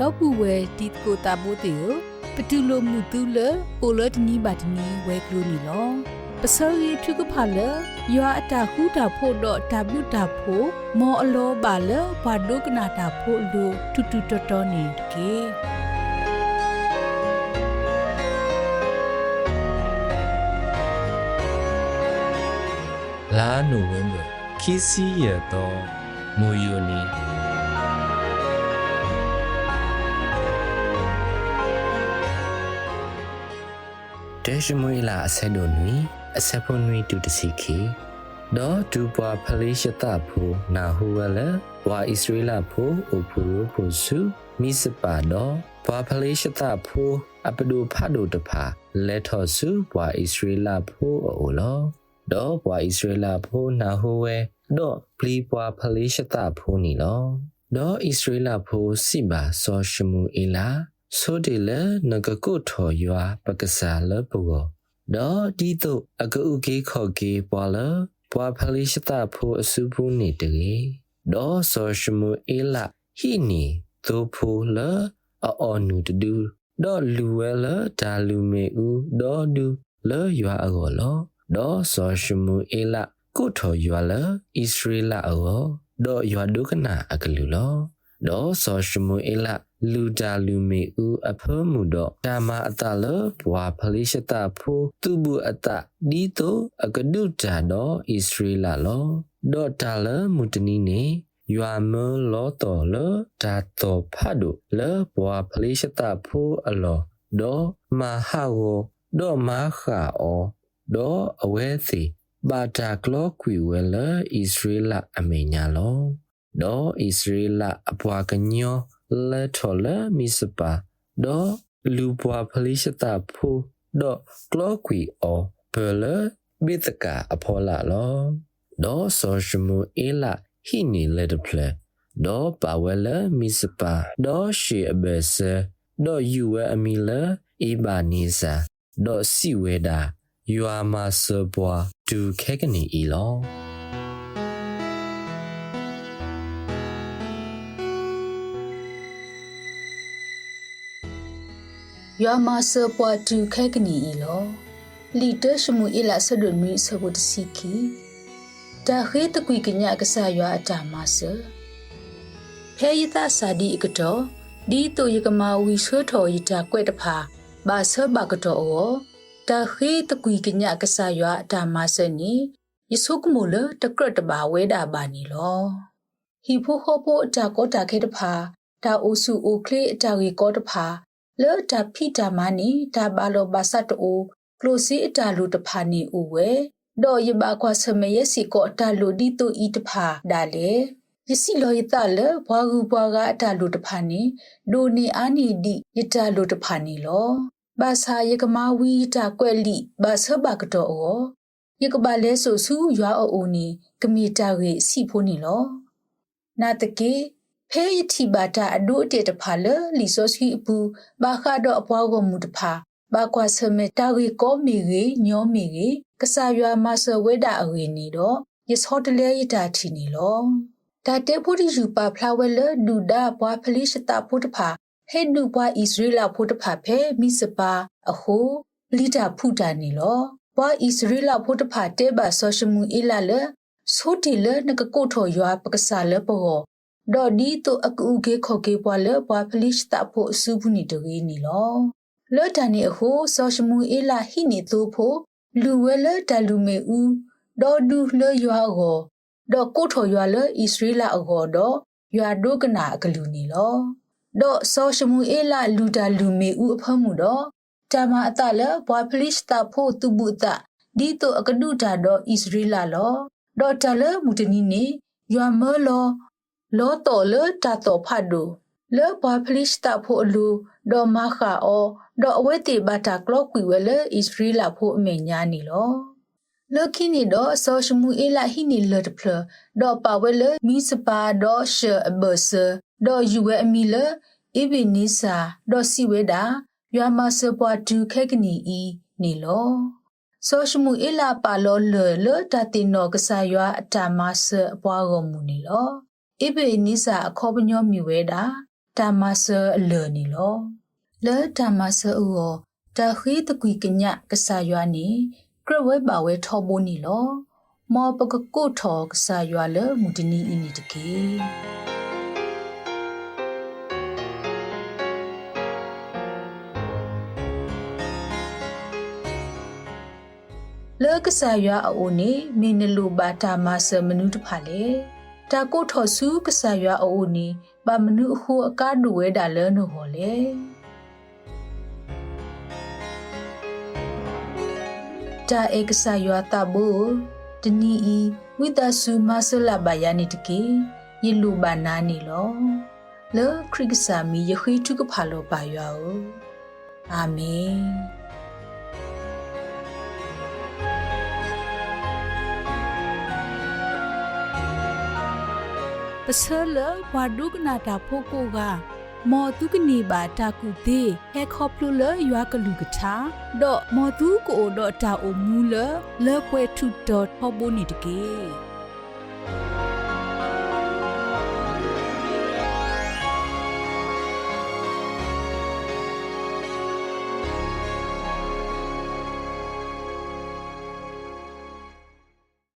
တော့ပူဝဲတီကိုတာဘိုတေယပတူလိုမှုတူလပိုလတနီဘတ်နီဝဲကလူနီလောပစောရီထုကဖာလယွာအတာခုတာဖို့တော့တဘုတာဖို့မောအလောပါလဘာဒုကနာတာဖို့လူတူတူတော်တော်နေကေလာနိုဝင်ဘာခီစီရတော့မူယူနီ ဒေရှမွေလာအဆက်တို့နွီအဆက်ဖို့နွီတူတစီခီဒေါ်ဒူပွားဖလေးရှတာဖူနာဟူဝဲလဝါဣစရေလဖူအိုဖူရူဖူဆူမိစပါတော့ဘွာဖလေးရှတာဖူအပဒူဖတ်ဒူတဖာလက်ထော်ဆူဘွာဣစရေလဖူအိုလောဒေါ်ဘွာဣစရေလဖူနာဟူဝဲဒေါ်ပလီဘွာဖလေးရှတာဖူနီလောဒေါ်ဣစရေလဖူစိဘာဆောရှမူအီလာ ဆိုဒီလေနဂကုထော်ယွာပကစားလပူကိုဒေါ်ဒီတုအကူကေခေါ်ကေပွာလပွာဖလိရှတာဖိုအစုဘူးနေတကေဒေါ်ဆောရှမူအီလာဟီနီသိုဖူလအော်နူတဒူဒေါ်လူဝဲလဒါလူမေဦးဒေါ်ဒူလေယွာအောလောဒေါ်ဆောရှမူအီလာကုထော်ယွာလဣစရေလအောဒေါ်ယွာဒုကနာအကလူလောဒေါ်ဆောရှမူအီလာ လူတာလူမေဦးအဖမှုတော့ဓမ္မအတလဘွာဖလိရှတဖိုသူบุအတဒီတိုအကဒုတာတော့ဣစရေလလောဒေါ်တာလမုတနီနေယွာမလောတော်လဒါတော်ဖတ်တို့လဘွာဖလိရှတဖိုအလောဒေါ်မဟာဝဒေါ်မခါအောဒေါ်အဝဲစီဘာတာကလောကွီဝဲလဣစရေလအမေညာလောဒေါ်ဣစရေလအပွားကညော လက်ထော်လမီစပါဒေါ်လူပွားဖလိရှတာဖိုဒေါ်ကလောကွီအောဘလဘိတကအဖော်လာလောဒေါ်ဆောရှမူအေလာဟီနီလက်တပလဒေါ်ပါဝဲလမီစပါဒေါ်ရှေအဘဆဒေါ်ယူဝဲအမီလာအေဘာနီဇာဒေါ်စီဝဲဒါယွာမဆဘွာဒူခဲကနေအီလော ယွာမာဆပွားတူခဲကနီဤလောလီတရှမူအီလာဆဒွနွီဆဘတ်စီကီတာခေတကွီကညကဆာယွာအတာမဆဖဲယတာစာဒီအကတော်ဒီတိုယကမာဝီဆွထော်ယတာကွဲ့တဖာဘာဆဘကတော်ဩတာခေတကွီကညကဆာယွာအတာမဆနီယဆုကမလတကရတဘာဝဲတာဘာနီလောဟီဖိုဟောပိုအတာကောတာခဲတဖာတာအိုစုအိုကလေးအတာဝီကောတဖာ လောတာဖိတာမနီဒါဘာလောဘာစတ်တိုကလိုစီအတာလူတဖာနီဦးဝဲဒေါ်ယဘာခွာဆမယစီကိုအတာလူဒီတူဤတဖာဒါလေယစီလောယတလဘွာဂူဘွာကအတာလူတဖာနီဒိုနီအာနီဒီယတာလူတဖာနီလောဘာသာယကမာဝီတာကွဲ့လိဘာဆဘကတော်ဩယကဘာလဲဆိုစုရွာအိုနီကမီတာရေစီဖိုးနီလောနာတကေ ဖဲယတိဘာတာအဒုတေတဖာလလီဆိုစီပူဘာခါတော့အပွားကိုမူတဖာဘာကွာဆမေတာဝီကောမီရီညောမီရီကဆာယွာမဆဝေဒအဝေနီတော့ယစ်ဟောတလေယတာတီနီလောဒါတေဖို့ဒီယူပါဖလာဝဲလဒူဒါဘွာဖလိရှတာဖို့တဖာဟဲဒူဘွာဣသရေလဖို့တဖာဖဲမိစပါအဟိုလီတာဖူတာနီလောဘွာဣသရေလဖို့တဖာတေဘာဆောရှမူအီလာလဆိုတီလနကကိုထော်ယွာပကဆာလပေါ် ဒေါ်ဒီတိုအကူကေခေါကေပွာလပွာဖလိရှတာဖို့အစုဘူးနီတဝေးနီလောလော်တန်နီအဟုဆောရှမူအေလာဟိနီတိုဖို့လူဝဲလတလူမေဦးဒေါ်ဒူလရွာကိုဒေါ်ကိုထော်ရွာလဣသရေလအကောတော့ရွာဒုကနာအကလူနီလောဒေါ်ဆောရှမူအေလာလူတာလူမေဦးအဖမှုတော့တမအတလဘွာဖလိရှတာဖို့သူပုတဒီတိုအကဒုတာတော့ဣသရေလလောဒေါ်တလမူတနီနေရွာမောလော လောတော်လတာတော်ဖတ်ဒူလေဘာဖလိစတာဖို့လူဒေါ်မခါအောဒေါ်အဝဲတိဘတာကလော့ကွီဝဲလေဣစရီလာဖို့အမေညာနီလောလောခိနီဒေါ်ဆောရှမူအေလာဟီနီလတ်ဖလဒေါ်ပါဝဲလေမီစပါဒေါ်ရှအဘဆဒေါ်ယူဝဲအမီလအဘိနီစာဒေါ်စီဝဲတာယွာမဆပွားဒူခဲကနီဤနီလောဆောရှမူအေလာပါလောလေလေတတိနောကဆာယွာအတာမဆအပွားကိုမူနီလော ဣဘေနိစာအခောပညောမြူဝဲတာတာမဆာအလနီလောလဲတာမဆာဦးောတာခိတကွီကညကဆာယွာနီကရဝဲပါဝဲထောဘိုနီလောမောပကကိုထောကဆာယွာလမူတနီအင်းနီတကေလောကဆာယွာအိုနေမင်းနလူဘာတာမဆာမနုတဖာလေ တာကိုထောဆူကဆာယွာအိုနေဘာမနုအခုအကားဒူဝဲဒါလဲနိုဟောလေတာဧကဆာယွာတာဘူတနီဤဝိတဆူမဆလဘယာနီတကေယေလူဘာနာနီလောလေခရစ်ဆာမီယခိတုကဖာလောပါယွာအာမင် ပစလဝါဒုကနာတာဖိုကိုကမော်တုကနေပါတာကူသေးဟဲခေါပလူလရွာကလူကထာဒေါ်မော်တုကိုဒေါ်တာအိုမူလလေပွဲထုဒေါ်ဟောဘိုနီတကေ